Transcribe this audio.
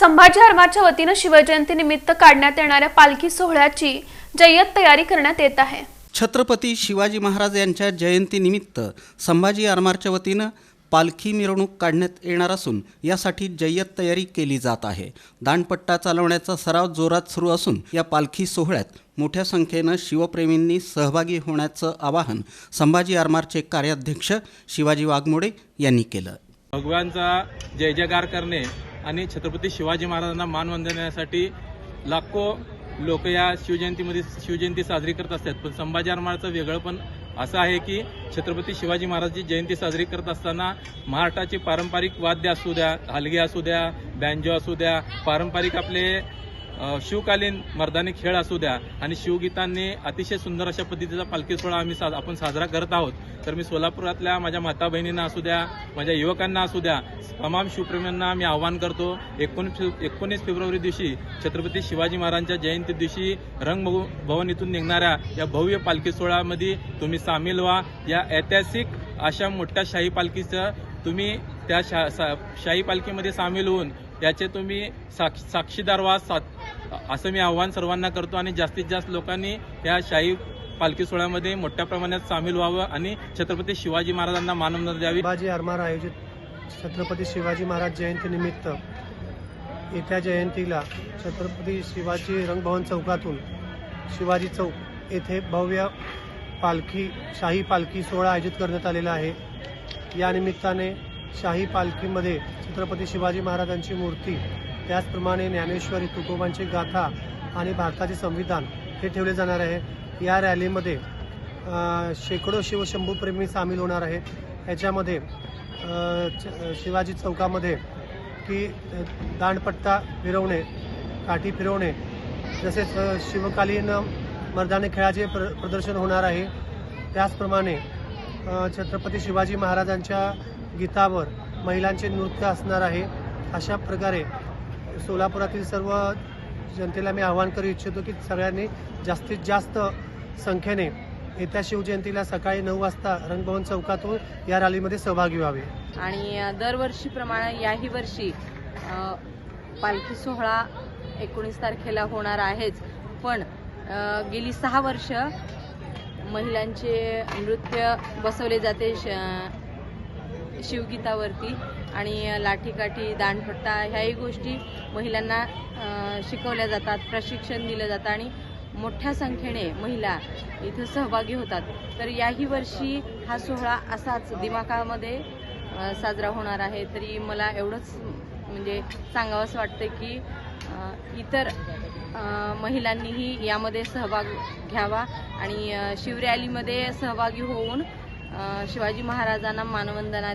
संभाजी आरमाच्या वतीनं शिवजयंतीनिमित्त काढण्यात येणाऱ्या पालखी सोहळ्याची जय्यत तयारी करण्यात येत आहे. छत्रपती शिवाजी महाराज यांच्या जयंतीनिमित्त संभाजी आरमारच्या वतीनं पालखी मिरवणूक काढण्यात येणार असून यासाठी जय्यत तयारी केली जात आहे. दांडपट्टा चालवण्याचा सराव जोरात सुरू असून या पालखी सोहळ्यात मोठ्या संख्येनं शिवप्रेमींनी सहभागी होण्याचं आवाहन संभाजी आरमारचे कार्याध्यक्ष शिवाजी वाघमोडे यांनी केलं. भगवानचा जय जयकार करणे आणि छत्रपती शिवाजी महाराजांना मानवंदन देण्यासाठी लाखो लोक या शिवजयंतीमध्ये शिवजयंती साजरी करत असतात. पण संभाजी महाराजांचं वेगळं पण असं आहे की छत्रपती शिवाजी महाराजची जयंती साजरी करत असताना महाराष्ट्राचे पारंपरिक वाद्य असू द्या हलगे असू द्या बँजो असू द्या पारंपरिक आपले शिवकालीन मर्दानी खेळ असू द्या आणि शिवगीतांनी अतिशय सुंदर अशा पद्धतीचा पालखी सोहळा आम्ही सा आपण साजरा करत आहोत. तर मी सोलापुरातल्या माझ्या माता बहिणींना असू द्या माझ्या युवकांना असू द्या तमाम शिवप्रेमींना मी आवाहन करतो. एकोणीस एकोणीस फेब्रुवारी दिवशी छत्रपती शिवाजी महाराजांच्या जयंती दिवशी रंग भवन इथून निघणाऱ्या या भव्य पालखी सोहळ्यामध्ये तुम्ही सामील व्हा. या ऐतिहासिक अशा मोठ्या शाही पालखीचं तुम्ही त्या शा सा- शाही पालखीमध्ये सामील होऊन याचे तुम्ही साक्ष साक्षीदार व्हा असं मी आव्हान सर्वांना करतो आणि जास्तीत जास्त लोकांनी या शाही पालखी सोहळ्यामध्ये मोठ्या प्रमाणात सामील व्हावं आणि छत्रपती शिवाजी महाराजांना मानवंदना द्यावी. शिवाजी आरमार आयोजित छत्रपती शिवाजी महाराज जयंतीनिमित्त येत्या जयंतीला छत्रपती शिवाजी रंगभवन चौकातून शिवाजी चौक येथे भव्य पालखी शाही पालखी सोहळा आयोजित करण्यात आलेला आहे. या निमित्ताने शाही पालखीमध्ये छत्रपती शिवाजी महाराजांची मूर्ती त्याचप्रमाणे ज्ञानेश्वरी तुकोबांची गाथा आणि भारताचे संविधान हे ठेवले जाणार आहे. या रॅलीमध्ये शेकडो शिवशंभूप्रेमी सामील होणार आहेत. याच्यामध्ये च- शिवाजी चौकामध्ये की दांडपट्टा फिरवणे काठी फिरवणे तसेच शिवकालीन मर्दानी खेळाचे प्र प्रदर्शन होणार आहे. त्याचप्रमाणे छत्रपती शिवाजी महाराजांच्या गीतावर महिलांचे नृत्य असणार आहे. अशा प्रकारे सोलापुरातील सर्व जनतेला मी आवाहन करू इच्छितो की सगळ्यांनी जास्तीत जास्त संख्येने येत्या शिवजयंतीला सकाळी नऊ वाजता रंगभवन चौकातून या रॅलीमध्ये सहभागी व्हावे. आणि दरवर्षीप्रमाणे याही वर्षी पालखी सोहळा एकोणीस तारखेला होणार आहेच. पण गेली सहा वर्ष महिलांचे नृत्य बसवले जाते श शिवगीतावरती आणि लाठीकाठी दांडपट्टा ह्याही गोष्टी महिलांना शिकवल्या जातात प्रशिक्षण दिलं जातं आणि मोठ्या संख्येने महिला इथं सहभागी होतात. तर याही वर्षी हा सोहळा असाच दिमाखामध्ये साजरा होणार आहे. तरी मला एवढंच म्हणजे सांगावंसं वाटतं की इतर महिलांनीही यामध्ये सहभाग घ्यावा आणि शिवरॅलीमध्ये सहभागी होऊन शिवाजी महाराजांना मानवंदना द्या